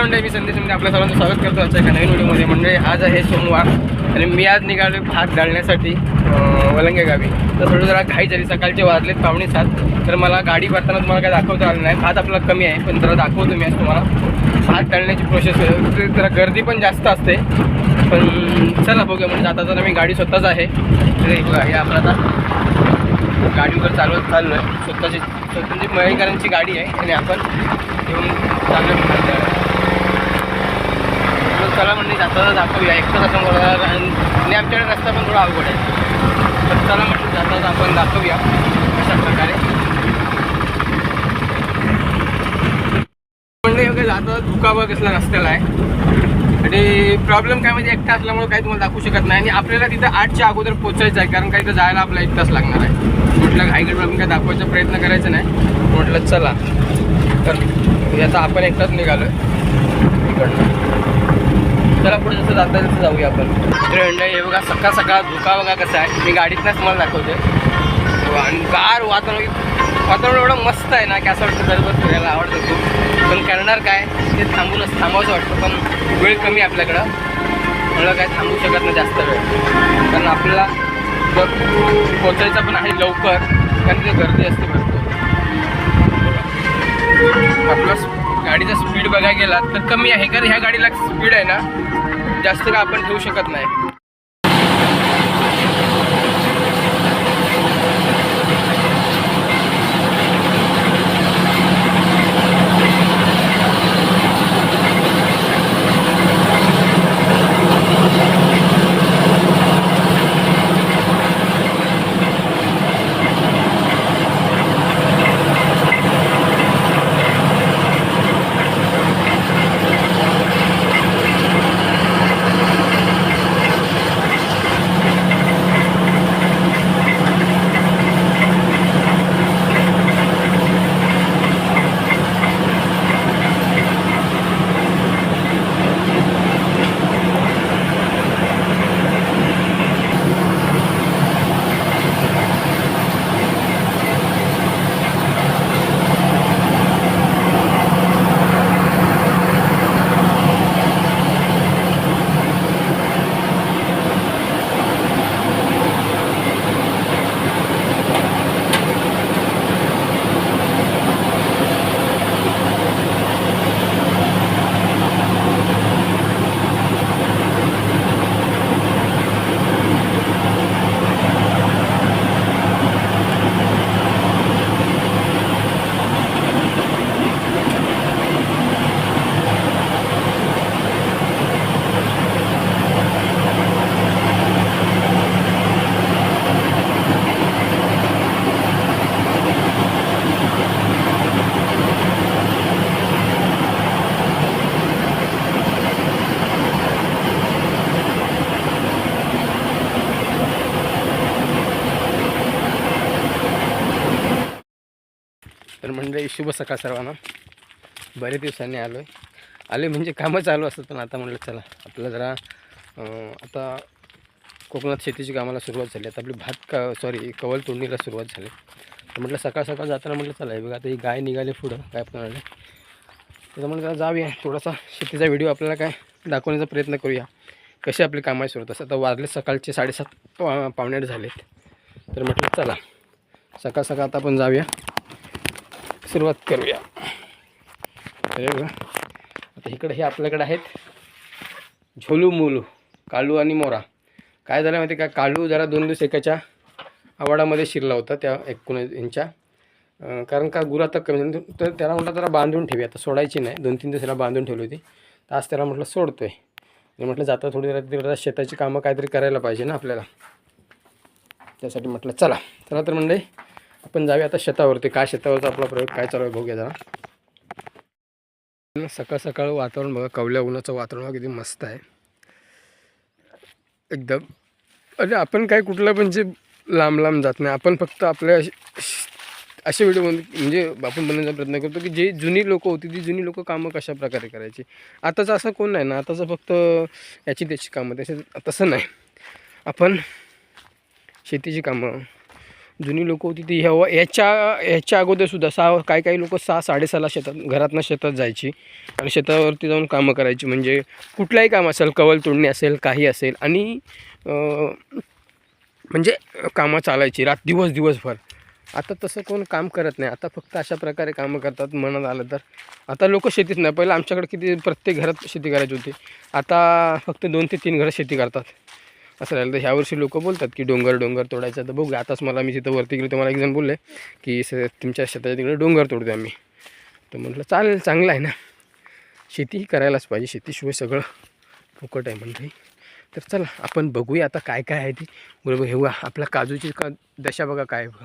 मंडळी मी संदेश म्हणजे आपल्या सर्वांचं स्वागत करतो आजच्या एका नवीन व्हिडिओमध्ये. म्हणजे आज आहे सोमवार आणि मी आज निघालो भात घालण्यासाठी अं, वलंगे गावी. तर थोडं जरा घाई झाली सकाळचे वाजलेत पावणे सात. तर मला गाडी भरताना तुम्हाला काय दाखवता आलं नाही. भात आपला कमी आहे पण जरा दाखवतो मी आज तुम्हाला. भात घालण्याची प्रोसेस जरा गर्दी पण जास्त असते. पण चला बघूया म्हणजे आता जरा मी गाडी स्वतःच आहे. तर हे बघा आपलं आता गाडीवर चालवत चाललो आहे स्वतःची स्वतःची मयेकरांची गाडी आहे आणि आपण येऊन चाललो आहे चला म्हणजे जाताना दाखवूया. एकटंच असं मला आणि आमच्याकडे रस्ता पण थोडा अवघड आहे. तर चला म्हणजे जाताना आपण दाखवूया अशा प्रकारे. म्हणजे वगैरे जाता धुकावा कसला रस्त्याला आहे. आणि प्रॉब्लेम काय म्हणजे एकटा असल्यामुळे काही तुम्हाला दाखवू शकत नाही. आणि आपल्याला तिथं आठच्या अगोदर पोचायचं आहे कारण काही तर जायला आपला एक तास लागणार आहे. म्हटलं घाईगड आपण काय दाखवायचा प्रयत्न करायचा नाही. म्हटलं चला. तर याचा आपण एकटाच निघालो इकडनं. चला पुढे जसं जाता तसं जाऊया आपण. तर हे बघा सकाळ सकाळ धुका बघा कसं आहे. मी गाडीतनंच मला दाखवते हो, आणि गार वातावरण वातावरण एवढं मस्त आहे ना की असं वाटतं दरबत फिरायला आवडतं खूप. पण करणार काय ते थांबूनच थांबावंसं वाटतं पण वेळ कमी आहे आपल्याकडं. म्हणलं काय थांबू शकत नाही जास्त वेळ. कारण आपल्याला पोचायचं पण आहे लवकर कारण ते गर्दी असते भरपूर. आपलं गाडीचा स्पीड बघायला गेला तर कमी आहे कारण ह्या गाडीला स्पीड आहे ना जास्त का आपण ठेवू शकत नाही तर म्हणजे शुभ सकाळ सर्वांना. बरेच दिवसांनी आलो आहे आले म्हणजे कामं चालू असतात पण आता म्हटलं चला आपल्याला जरा आता कोकणात शेतीची कामाला सुरुवात झाली. आता आपली भात का सॉरी कवल तोडणीला सुरुवात झाली. तर म्हटलं सकाळ सकाळ जाताना म्हटलं चला हे बघा आता ही गाय निघाली पुढं काय पण आले त्याच्यामुळे जरा जाऊया थोडासा शेतीचा व्हिडिओ आपल्याला काय दाखवण्याचा प्रयत्न करूया. कसे आपले कामाची सुरुवात. असतात आता वाजले सकाळचे साडेसात पा पावणे झालेत. तर म्हटलं चला सकाळ सकाळ आता आपण जाऊया. सुरुवात करूया. अरे आता इकडे हे आपल्याकडे आहेत झोलू मुलू कालू आणि मोरा. काय झालं माहिती का? कालू जरा दोन दिवस एकाच्या आवाडामध्ये शिरला होता त्या एकूण यांच्या कारण का गुरा आता कमी तर त्याला म्हटलं जरा बांधून ठेवी आता सोडायची नाही. दोन तीन दिवस त्याला बांधून ठेवली होती. तर आज त्याला म्हटलं सोडतोय. आणि म्हटलं जाता थोडी जरा तिकडे जरा शेताची कामं काहीतरी करायला पाहिजे ना आपल्याला. त्यासाठी म्हटलं चला. चला तर म्हणजे आपण जाऊया आता शेतावरती. काय शेतावरचा आपला प्रयोग काय चालू आहे बघूया जरा. सकाळ सकाळ वातावरण बघा कवल्या उन्हाचं वातावरण बघा किती मस्त आहे. एकदम. अरे आपण काय कुठलं जे लांब लांब जात नाही. आपण फक्त आपल्या असे व्हिडिओ म्हणजे आपण बनवण्याचा प्रयत्न करतो की जे जुनी लोक होती ती जुनी लोक कामं कशा प्रकारे करायची. आताचं असं कोण नाही ना. आताचं फक्त याची त्याची कामं तसे तसं नाही. आपण शेतीची कामं जुनी लोक होती ती ह्या याच्या ह्याच्या अगोदरसुद्धा सहा काही काही लोक सहा साडेसहाला शेतात घरातनं शेतात जायची. आणि शेतावरती जाऊन कामं करायची. म्हणजे कुठलाही काम असेल कवल तोडणे असेल काही असेल. आणि म्हणजे कामं चालायची. रात दिवस दिवसभर. आता तसं कोण काम करत नाही. आता फक्त अशा प्रकारे कामं करतात म्हणत आलं तर. आता लोक शेतीच नाही. पहिलं आमच्याकडे किती प्रत्येक घरात शेती करायची होती. आता फक्त दोन ते तीन घरं शेती करतात. असं राहिलं तर ह्यावर्षी लोक बोलतात की डोंगर डोंगर तोडायचं. तर बघू आताच मला मी तिथं वरती गेलो तर मला एक जण बोलले की स तुमच्या शेताच्या तिकडे डोंगर तोडतो आम्ही. तर म्हटलं चालेल चांगलं आहे ना. शेती ही करायलाच पाहिजे. शेतीशिवाय सगळं फुकट आहे म्हणजे तर चला आपण बघूया आता काय काय आहे ते. बरोबर हे बघा आपल्या काजूची का दशा बघा काय बघा.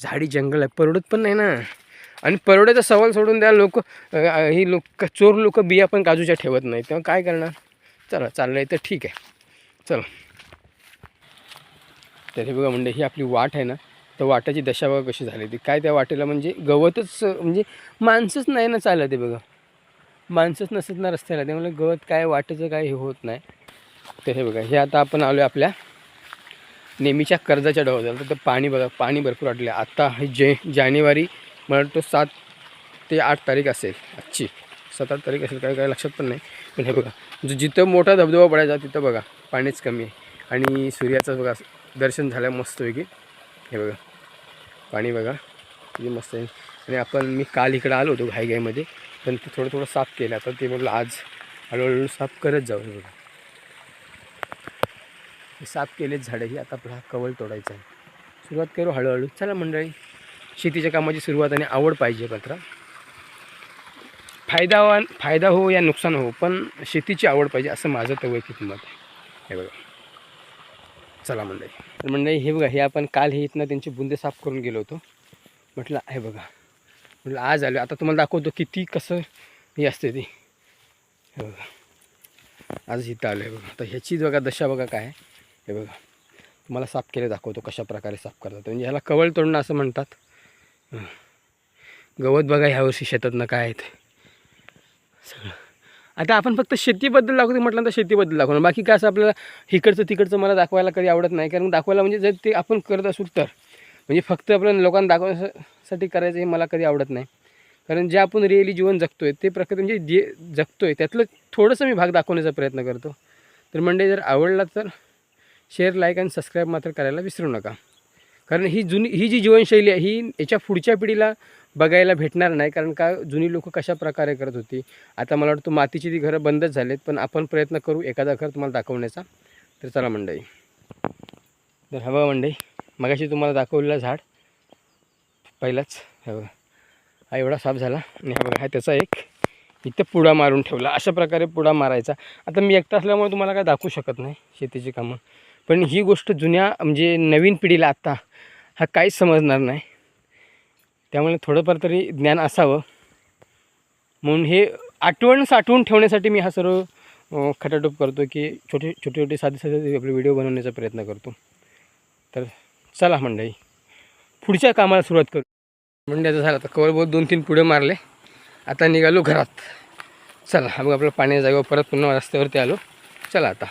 झाडी जंगल आहे. परवडत पण नाही ना. आणि परवड्याचा सवाल सोडून द्या लोक ही लोक चोर लोक बिया पण काजूच्या ठेवत नाही तेव्हा काय करणार? चला चाललं आहे तर ठीक आहे. चला. तर हे बघा म्हणजे ही आपली वाट आहे ना तर वाटाची दशा बघा कशी झाली ती काय त्या वाटेला म्हणजे गवतच म्हणजे माणसंच नाही ना चालत ते बघा. माणसंच नसत ना रस्त्याला. त्यामुळे गवत काय वाटेचं काय हे होत नाही. तर हे बघा हे आता आपण आलो आहे आपल्या नेहमीच्या कर्जाच्या डोहात तर पाणी बघा पाणी भरपूर वाटले. आता हे जे जानेवारी मला वाटतं सात ते आठ तारीख असेल. आजची. सात आठ तारीख असेल काय काय लक्षात पण नाही. पण हे बघा जो जिथं मोठा धबधबा पडायचा तिथं बघा पाणीच कमी आहे. आणि सूर्याचं बघा दर्शन झालं मस्त हे बघा. पाणी बघा. किती मस्त आहे. आणि आपण मी काल इकडं आलो होतो घाईघाईमध्ये पण ते थोडं थोडं साफ केलं. तर ते म्हटलं आज हळूहळू साफ करत जाऊ हे बघा. हे साफ केलेच झाडं ही आता आपला कवल तोडायचं आहे. सुरुवात करू हळूहळू. चला मंडळी शेतीच्या कामाची सुरुवात आणि आवड पाहिजे पत्रा फायदा फायदा हो या नुकसान हो पण शेतीची आवड पाहिजे असं माझं तर वैयक्तिक मत आहे. हे बघा. चला मंडळी. तर मंडळी हे बघा हे आपण काल हे इथनं त्यांची बुंदे साफ करून गेलो होतो. म्हटलं आहे बघा. म्हटलं आज आलो आता तुम्हाला दाखवतो किती कसं हे असते ती. हे बघा. आज इथं आलो आहे बघा. आता ह्याचीच बघा दशा बघा काय आहे. हे बघा. तुम्हाला साफ केले दाखवतो कशा प्रकारे साफ करतात. म्हणजे ह्याला कवळ तोडणं असं म्हणतात. गवत बघा ह्या वर्षी शेतातनं काय आहे ते. सगळं. आता आपण फक्त शेतीबद्दल दाखवतो म्हटलं तर शेतीबद्दल दाखवणार बाकी काय असं आपल्याला इकडचं तिकडचं मला दाखवायला कधी आवडत नाही. कारण दाखवायला म्हणजे जर ते आपण करत असू तर. म्हणजे फक्त आपल्या लोकांना दाखवण्यासाठी करायचं हे मला कधी आवडत नाही. कारण जे आपण रिअली जीवन जगतोय ते प्रकार म्हणजे जे जगतोय त्यातलं थोडंसं मी भाग दाखवण्याचा प्रयत्न करतो. तर म्हणजे जर आवडला तर शेअर लाईक आणि सबस्क्राईब मात्र करायला विसरू नका. कारण ही जुनी ही जी जीवनशैली आहे ही याच्या पुढच्या पिढीला बघायला भेटणार नाही कारण का जुनी लोक कशा प्रकारे करत होती? आता मला वाटतं मातीची ती घरं बंदच झालेत पण आपण प्रयत्न करू एखादा घर तुम्हाला दाखवण्याचा. तर चला मंडई तर हवा मंडई मगाशी तुम्हाला दाखवलेलं झाड. पहिलाच हवं हा एवढा साफ झाला आणि हा बघा हा त्याचा एक इथं पुडा मारून ठेवला. अशा प्रकारे पुडा मारायचा. आता मी एकटा असल्यामुळे तुम्हाला काय दाखवू शकत नाही शेतीची कामं. पण ही गोष्ट जुन्या म्हणजे नवीन पिढीला आत्ता हा काहीच समजणार नाही. त्यामुळे थोडंफार तरी ज्ञान असावं. म्हणून हे आठवण साठवून ठेवण्यासाठी मी हा सर्व खटाटोप करतो की छोटे छोटे छोटे साधे साधे आपले व्हिडिओ बनवण्याचा प्रयत्न करतो. तर चला मंडळी पुढच्या कामाला सुरुवात करू. म्हणजे झालं आता कवर बहुत दोन तीन पुढे मारले. आता निघालो घरात. चला मग आपलं पाण्याच्या जागेवर परत पुन्हा रस्त्यावरती आलो. चला आता.